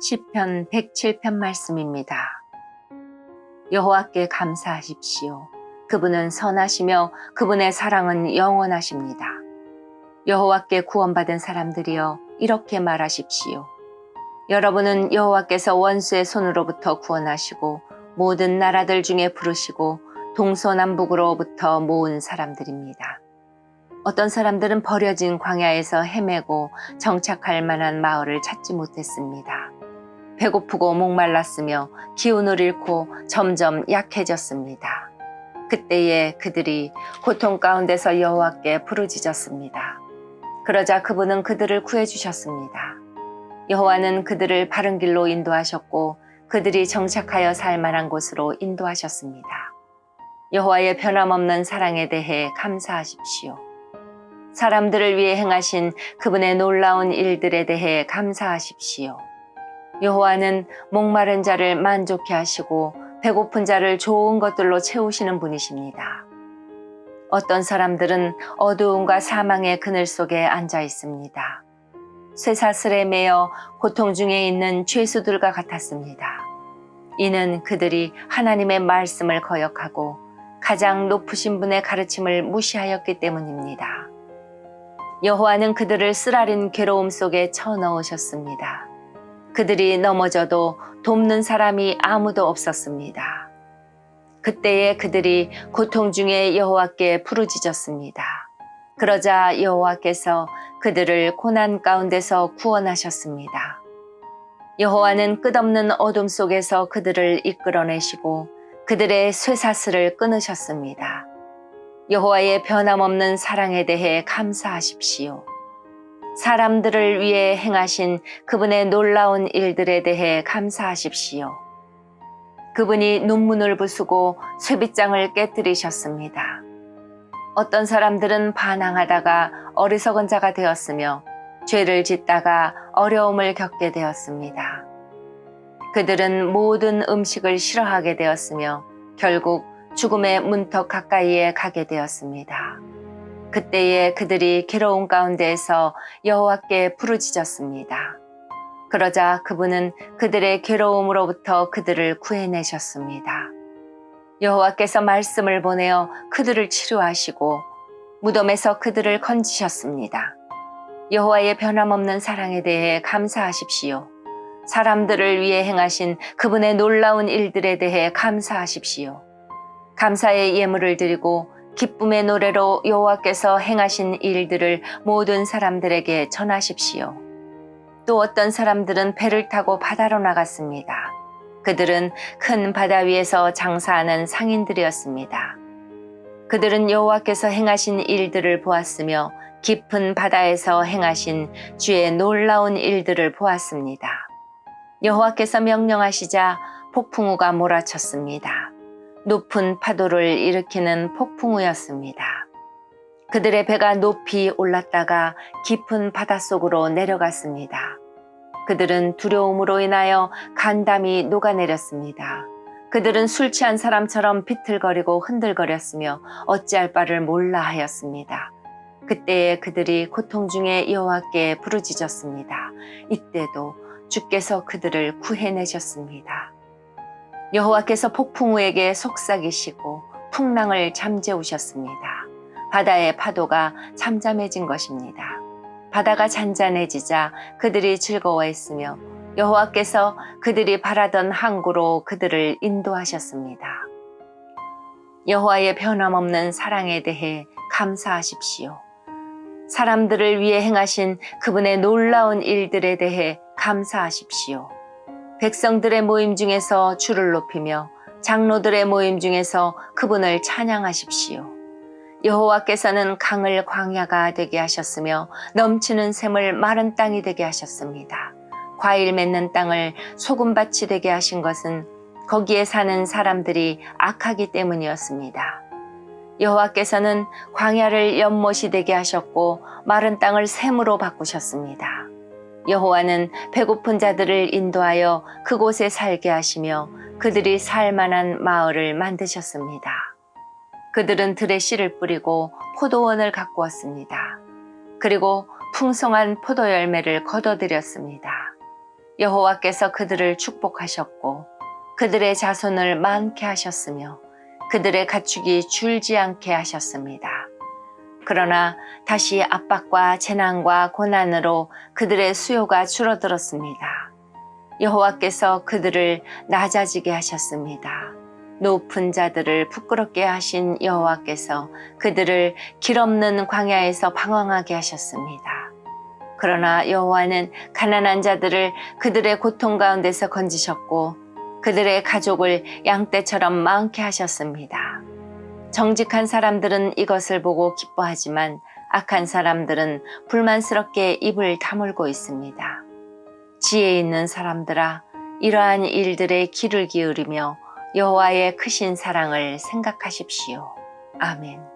시편 107편 말씀입니다. 여호와께 감사하십시오. 그분은 선하시며 그분의 사랑은 영원하십니다. 여호와께 구원받은 사람들이여 이렇게 말하십시오. 여러분은 여호와께서 원수의 손으로부터 구원하시고 모든 나라들 중에 부르시고 동서남북으로부터 모은 사람들입니다. 어떤 사람들은 버려진 광야에서 헤매고 정착할 만한 마을을 찾지 못했습니다. 배고프고 목말랐으며 기운을 잃고 점점 약해졌습니다. 그때에 그들이 고통 가운데서 여호와께 부르짖었습니다. 그러자 그분은 그들을 구해 주셨습니다. 여호와는 그들을 바른 길로 인도하셨고 그들이 정착하여 살 만한 곳으로 인도하셨습니다. 여호와의 변함없는 사랑에 대해 감사하십시오. 사람들을 위해 행하신 그분의 놀라운 일들에 대해 감사하십시오. 여호와는 목마른 자를 만족해 하시고 배고픈 자를 좋은 것들로 채우시는 분이십니다. 어떤 사람들은 어두움과 사망의 그늘 속에 앉아 있습니다. 쇠사슬에 매여 고통 중에 있는 죄수들과 같았습니다. 이는 그들이 하나님의 말씀을 거역하고 가장 높으신 분의 가르침을 무시하였기 때문입니다. 여호와는 그들을 쓰라린 괴로움 속에 쳐넣으셨습니다. 그들이 넘어져도 돕는 사람이 아무도 없었습니다. 그때에 그들이 고통 중에 여호와께 부르짖었습니다. 그러자 여호와께서 그들을 고난 가운데서 구원하셨습니다. 여호와는 끝없는 어둠 속에서 그들을 이끌어내시고 그들의 쇠사슬을 끊으셨습니다. 여호와의 변함없는 사랑에 대해 감사하십시오. 사람들을 위해 행하신 그분의 놀라운 일들에 대해 감사하십시오. 그분이 눈문을 부수고 쇠빗장을 깨뜨리셨습니다. 어떤 사람들은 반항하다가 어리석은 자가 되었으며 죄를 짓다가 어려움을 겪게 되었습니다. 그들은 모든 음식을 싫어하게 되었으며 결국 죽음의 문턱 가까이에 가게 되었습니다. 그때에 그들이 괴로운 가운데에서 여호와께 부르짖었습니다. 그러자 그분은 그들의 괴로움으로부터 그들을 구해내셨습니다. 여호와께서 말씀을 보내어 그들을 치료하시고 무덤에서 그들을 건지셨습니다. 여호와의 변함없는 사랑에 대해 감사하십시오. 사람들을 위해 행하신 그분의 놀라운 일들에 대해 감사하십시오. 감사의 예물을 드리고 기쁨의 노래로 여호와께서 행하신 일들을 모든 사람들에게 전하십시오. 또 어떤 사람들은 배를 타고 바다로 나갔습니다. 그들은 큰 바다 위에서 장사하는 상인들이었습니다. 그들은 여호와께서 행하신 일들을 보았으며 깊은 바다에서 행하신 주의 놀라운 일들을 보았습니다. 여호와께서 명령하시자 폭풍우가 몰아쳤습니다. 높은 파도를 일으키는 폭풍우였습니다. 그들의 배가 높이 올랐다가 깊은 바닷속으로 내려갔습니다. 그들은 두려움으로 인하여 간담이 녹아내렸습니다. 그들은 술 취한 사람처럼 비틀거리고 흔들거렸으며 어찌할 바를 몰라 하였습니다. 그때에 그들이 고통 중에 여호와께 부르짖었습니다. 이때도 주께서 그들을 구해내셨습니다. 여호와께서 폭풍우에게 속삭이시고 풍랑을 잠재우셨습니다. 바다의 파도가 잠잠해진 것입니다. 바다가 잔잔해지자 그들이 즐거워했으며 여호와께서 그들이 바라던 항구로 그들을 인도하셨습니다. 여호와의 변함없는 사랑에 대해 감사하십시오. 사람들을 위해 행하신 그분의 놀라운 일들에 대해 감사하십시오. 백성들의 모임 중에서 주를 높이며 장로들의 모임 중에서 그분을 찬양하십시오. 여호와께서는 강을 광야가 되게 하셨으며 넘치는 샘을 마른 땅이 되게 하셨습니다. 과일 맺는 땅을 소금밭이 되게 하신 것은 거기에 사는 사람들이 악하기 때문이었습니다. 여호와께서는 광야를 연못이 되게 하셨고 마른 땅을 샘으로 바꾸셨습니다. 여호와는 배고픈 자들을 인도하여 그곳에 살게 하시며 그들이 살 만한 마을을 만드셨습니다. 그들은 들에 씨를 뿌리고 포도원을 가꾸었습니다. 그리고 풍성한 포도 열매를 거둬들였습니다. 여호와께서 그들을 축복하셨고 그들의 자손을 많게 하셨으며 그들의 가축이 줄지 않게 하셨습니다. 그러나 다시 압박과 재난과 고난으로 그들의 수요가 줄어들었습니다. 여호와께서 그들을 낮아지게 하셨습니다. 높은 자들을 부끄럽게 하신 여호와께서 그들을 길 없는 광야에서 방황하게 하셨습니다. 그러나 여호와는 가난한 자들을 그들의 고통 가운데서 건지셨고 그들의 가족을 양떼처럼 많게 하셨습니다. 정직한 사람들은 이것을 보고 기뻐하지만 악한 사람들은 불만스럽게 입을 다물고 있습니다. 지혜 있는 사람들아 이러한 일들에 귀를 기울이며 여호와의 크신 사랑을 생각하십시오. 아멘.